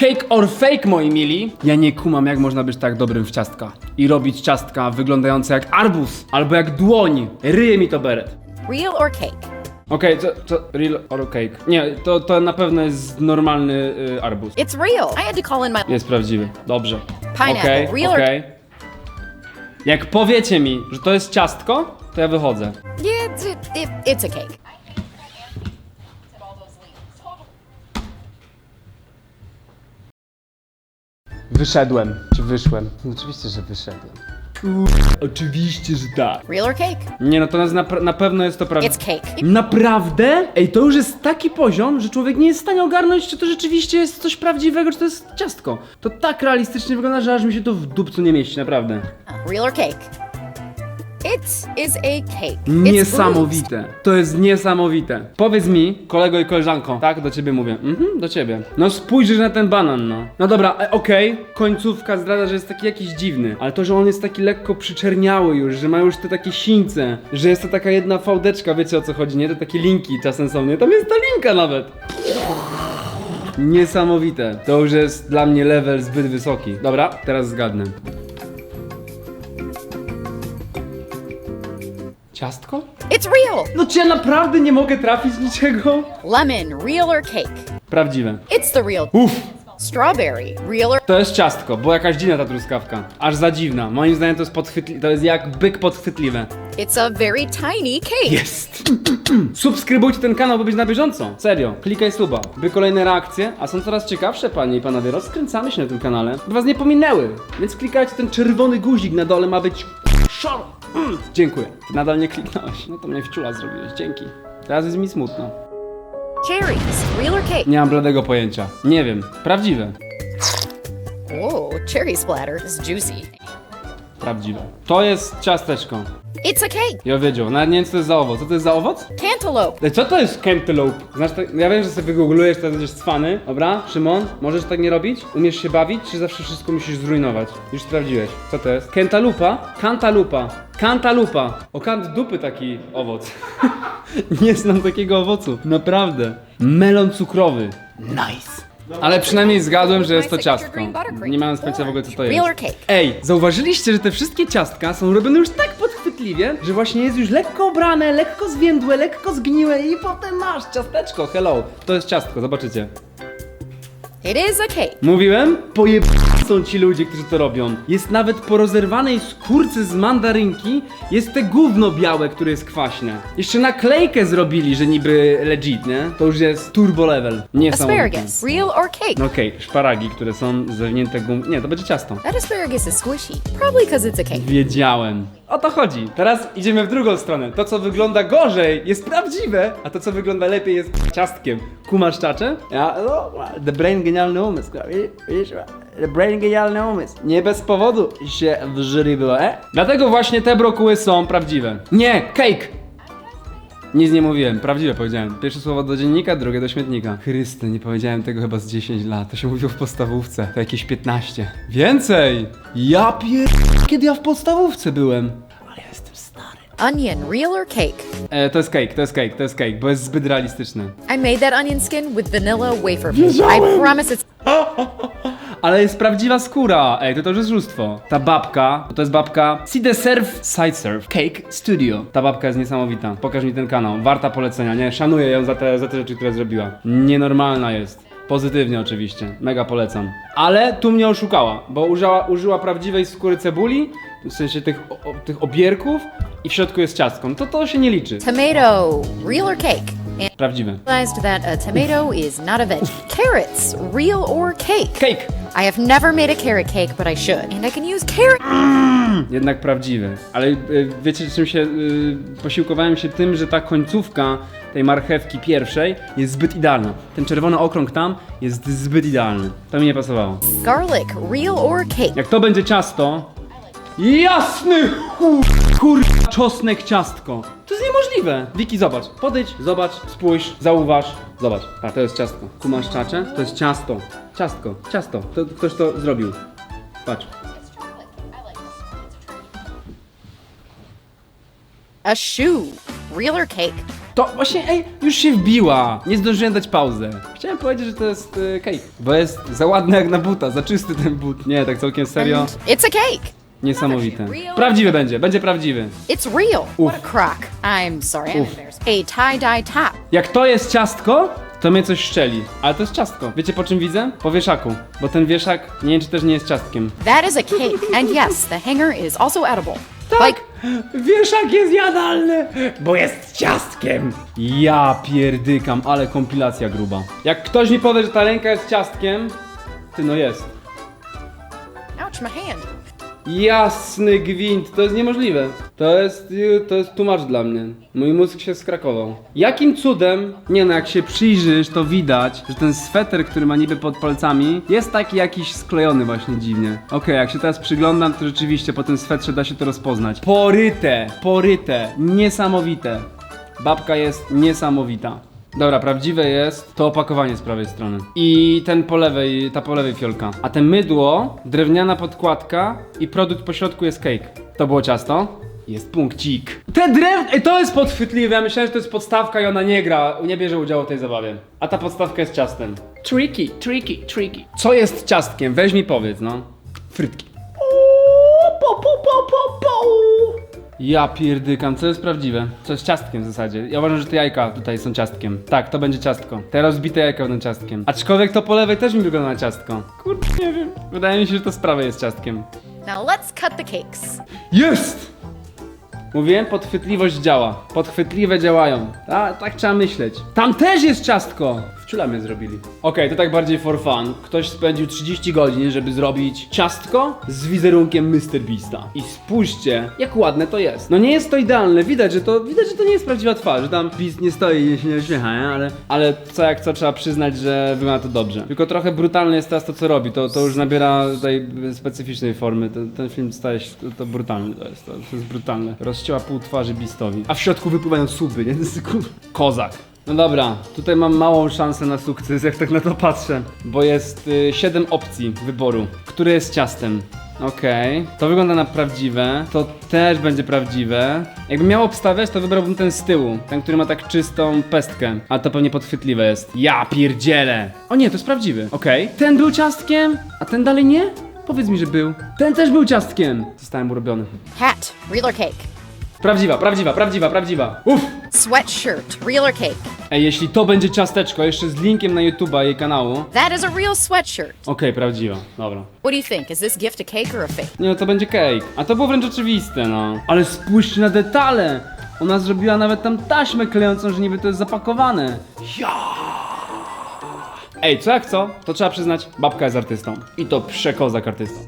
Cake or fake, moi mili? Ja nie kumam, jak można być tak dobrym w ciastka. I robić ciastka wyglądające jak arbuz, albo jak dłoń. Ryje mi to beret. Real or cake? Okej, to, to real or cake? Nie, to, to na pewno jest normalny y, arbuz. It's real. I had to call in my Jest prawdziwy. Dobrze. Pineapple, Okej, real or- okej. Jak powiecie mi, że to jest ciastko, to ja wychodzę. Yeah, it's, it, it, it's a cake. Wyszedłem. Czy wyszłem? No, oczywiście, że wyszedłem. Oczywiście, że tak. Real or cake? Nie no, to na, na pewno jest to prawda. It's cake. Naprawdę? Ej, to już jest taki poziom, że człowiek nie jest w stanie ogarnąć, czy to rzeczywiście jest coś prawdziwego, czy to jest ciastko. To tak realistycznie wygląda, że aż mi się to w dupcu nie mieści, naprawdę. Real or cake? It is a cake. It's. Niesamowite. To jest niesamowite. Powiedz mi, kolego i koleżanko, tak, do ciebie mówię. Mhm, do ciebie. No spójrzysz na ten banan, no. No dobra, e, okej, końcówka zdradza, że jest taki jakiś dziwny, ale to, że on jest taki lekko przyczerniały już, że ma już te takie sińce, że jest to taka jedna fałdeczka, wiecie o co chodzi, nie? Te takie linki czasem są, nie? Tam jest ta linka nawet. Niesamowite. To już jest dla mnie level zbyt wysoki. Dobra, teraz zgadnę. Ciastko? It's real. No czy ja naprawdę nie mogę trafić niczego? Lemon, real or cake? Prawdziwe. It's the real. Uff, Strawberry, real or to jest ciastko, bo jakaś dziwna ta truskawka. Aż za dziwna. Moim zdaniem to jest podchwytli... to jest jak byk podchwytliwe. It's a very tiny cake. Jest! Subskrybujcie ten kanał, by być na bieżąco. Serio, klikaj suba, by kolejne reakcje, a są coraz ciekawsze, panie i panowie. Rozkręcamy się na tym kanale, by was nie pominęły. Więc klikajcie ten czerwony guzik na dole, ma być szaro. Mm. Dziękuję. Ty nadal nie kliknąłeś. No to mnie wczula zrobiłeś. Dzięki. Teraz jest mi smutno. Cherries, real or cake? Nie mam bladego pojęcia. Nie wiem. Prawdziwe. Oh, cherry splatter is juicy. Prawdziwe. To jest ciasteczko. It's a cake. Ja wiedział, nawet nie wiem co to jest za owoc. Co to jest za owoc? Cantaloupe. Ej, Co to jest cantaloupe? Znasz to, ja wiem, że sobie wygooglujesz, to będziesz cwany. Dobra, Szymon, możesz tak nie robić? Umiesz się bawić, czy zawsze wszystko musisz zrujnować? Już sprawdziłeś. Co to jest? Cantalupa? Cantalupa. Cantalupa. O kant dupy taki owoc. nie znam takiego owocu. Naprawdę. Melon cukrowy. Nice. Ale przynajmniej zgadłem, że jest to ciastko. Nie mając pojęcia w ogóle co to jest. Real or cake? Ej, zauważyliście, że te wszystkie ciastka są robione już tak podchwytliwie, że właśnie jest już lekko obrane, lekko zwiędłe, lekko zgniłe i potem masz ciasteczko, hello. To jest ciastko, zobaczycie. It is a cake. Mówiłem? Pojeb... są ci ludzie, którzy to robią. Jest nawet po rozerwanej skórce z mandarynki jest te gówno białe, które jest kwaśne. Jeszcze naklejkę zrobili, że niby legit, nie? To już jest turbo level. Niesamowite. Asparagus, real or cake? No Okej, szparagi, które są zawinięte gum... Nie, to będzie ciasto. That asparagus is squishy. Probably because it's a cake. Wiedziałem. O to chodzi. Teraz idziemy w drugą stronę. To, co wygląda gorzej, jest prawdziwe, a to, co wygląda lepiej, jest ciastkiem. Kumasz czacze? Ja, no, the brain genialny umysł. Widzisz? The brain genialny umysł. Nie bez powodu się w jury było, e? Dlatego właśnie te brokuły są prawdziwe. Nie, cake! Nic nie mówiłem, prawdziwe powiedziałem. Pierwsze słowo do dziennika, drugie do śmietnika. Chryste, nie powiedziałem tego chyba z 10 lat. To się mówiło w podstawówce. To jakieś 15. Więcej! Ja pier... Kiedy ja w podstawówce byłem? Ale ja jestem stary. Onion, real or cake? E, to jest cake, to jest cake, to jest cake, bo jest zbyt realistyczny. I made that onion skin with vanilla wafer. Wiedziałem. I promise it's Ale jest prawdziwa skóra. Ej, to to już jest oszustwo. Ta babka, to jest babka See the Surf Side Surf Cake Studio. Ta babka jest niesamowita. Pokaż mi ten kanał. Warta polecenia, nie? Szanuję ją za te, za te rzeczy, które zrobiła. Nienormalna jest. Pozytywnie oczywiście. Mega polecam. Ale tu mnie oszukała, bo użyła, użyła prawdziwej skóry cebuli, w sensie tych, o, o, tych obierków i w środku jest ciastką. To to się nie liczy. tomato, real or cake? And Prawdziwe. realized that a tomato is not a veg. Carrots, real or cake? Cake! I have never made a carrot cake, but I should. And I can use carrot. Jednak prawdziwy. Ale y, wiecie czym się y, posiłkowałem się tym, że ta końcówka tej marchewki pierwszej jest zbyt idealna. Ten czerwony okrąg tam jest zbyt idealny. To mi nie pasowało. Garlic, real or cake? Jak to będzie ciasto, jasny kur... czosnek ciastko. To jest niemożliwe. Wiki, zobacz. Podejdź, zobacz, spójrz, zauważ. Zobacz. A to jest ciastko. Kumasz czacze? To jest ciasto. Ciastko, ciasto. To, ktoś to zrobił. Patrz. A shoe, real or cake? To właśnie, ej, już się wbiła. Nie zdążyłem dać pauzę. Chciałem powiedzieć, że to jest y, cake, bo jest za ładny jak na buta, za czysty ten but. Nie, tak całkiem serio. And it's a cake. Niesamowite. Prawdziwy będzie, będzie prawdziwy. It's real. What a crock. I'm sorry, I'm embarrassed. A tie-dye top. Jak to jest ciastko, to mnie coś szczeli. Ale to jest ciastko. Wiecie po czym widzę? Po wieszaku. Bo ten wieszak, nie wiem czy też nie jest ciastkiem. That is a cake. And yes, the hanger is also edible. Tak. Like, Wieszak jest jadalny, bo jest ciastkiem. Ja pierdykam, ale kompilacja gruba. Jak ktoś mi powie, że ta ręka jest ciastkiem, ty no jest. ouch, my hand. Jasny gwint, to jest niemożliwe. To jest, to jest tłumacz dla mnie. Mój mózg się skrakował. Jakim cudem, nie no, jak się przyjrzysz, to widać, że ten sweter, który ma niby pod palcami, jest taki jakiś sklejony właśnie dziwnie. Okej, jak się teraz przyglądam, to rzeczywiście po tym swetrze da się to rozpoznać. Poryte, poryte, niesamowite. Babka jest niesamowita. Dobra, prawdziwe jest to opakowanie z prawej strony. I ten po lewej, ta po lewej fiolka. A te mydło, drewniana podkładka i produkt po środku jest cake. To było ciasto. Jest punkcik. Te drew... Ej, to jest podchwytliwe. Ja myślałem, że to jest podstawka i ona nie gra, nie bierze udziału w tej zabawie. A ta podstawka jest ciastem. Tricky, tricky, tricky. Co jest ciastkiem? Weź mi powiedz, no. Frytki. Ja pierdykam, co jest prawdziwe? Co jest ciastkiem w zasadzie? Ja uważam, że te jajka tutaj są ciastkiem. Tak, to będzie ciastko. Te rozbite jajka będą ciastkiem. Aczkolwiek to po lewej też mi wygląda na ciastko. Kurde, nie wiem. Wydaje mi się, że to z prawej jest ciastkiem. Now let's cut the cakes. Jest! Mówiłem, podchwytliwość działa. Podchwytliwe działają. Ta, tak trzeba myśleć. Tam też jest ciastko! W ciulamie zrobili. Okej, to tak bardziej for fun. Ktoś spędził 30 godzin, żeby zrobić ciastko z wizerunkiem Mr. Beasta. I spójrzcie, jak ładne to jest. No nie jest to idealne, widać, że to, widać, że to nie jest prawdziwa twarz, że tam Beast nie stoi i się nie uśmiecha, nie? Ale, ale co jak co trzeba przyznać, że wygląda to dobrze. Tylko trochę brutalne jest teraz to, co robi. To, to już nabiera tutaj specyficznej formy. Ten, ten film staje się, to, to brutalny to jest, to, to jest brutalne. Rozcięła pół twarzy Beastowi. A w środku wypływają suby, nie? To jest kur- Kozak. No dobra, tutaj mam małą szansę na sukces, jak tak na to patrzę. Bo jest y, 7 opcji wyboru. Które jest ciastem? Okej, to wygląda na prawdziwe. To też będzie prawdziwe. Jakbym miał obstawiać, to wybrałbym ten z tyłu. Ten, który ma tak czystą pestkę. A to pewnie podchwytliwe jest. Ja pierdzielę! O nie, to jest prawdziwy. Okej. Ten był ciastkiem, a ten dalej nie? Powiedz mi, że był. Ten też był ciastkiem. Zostałem urobiony. Hat, real or cake. Prawdziwa, prawdziwa, prawdziwa, prawdziwa. Uff! Sweatshirt, real or cake. Ej, jeśli to będzie ciasteczko, jeszcze z linkiem na YouTube'a jej kanału. That is a real sweatshirt. Okej, prawdziwa. Dobra. What do you think? Is this gift a cake or a fake? Nie no, to będzie cake. A to było wręcz oczywiste, no. Ale spójrzcie na detale! Ona zrobiła nawet tam taśmę klejącą, że niby to jest zapakowane. Ja! Ej, co jak co? To trzeba przyznać, babka jest artystą. I to przekozak artystą.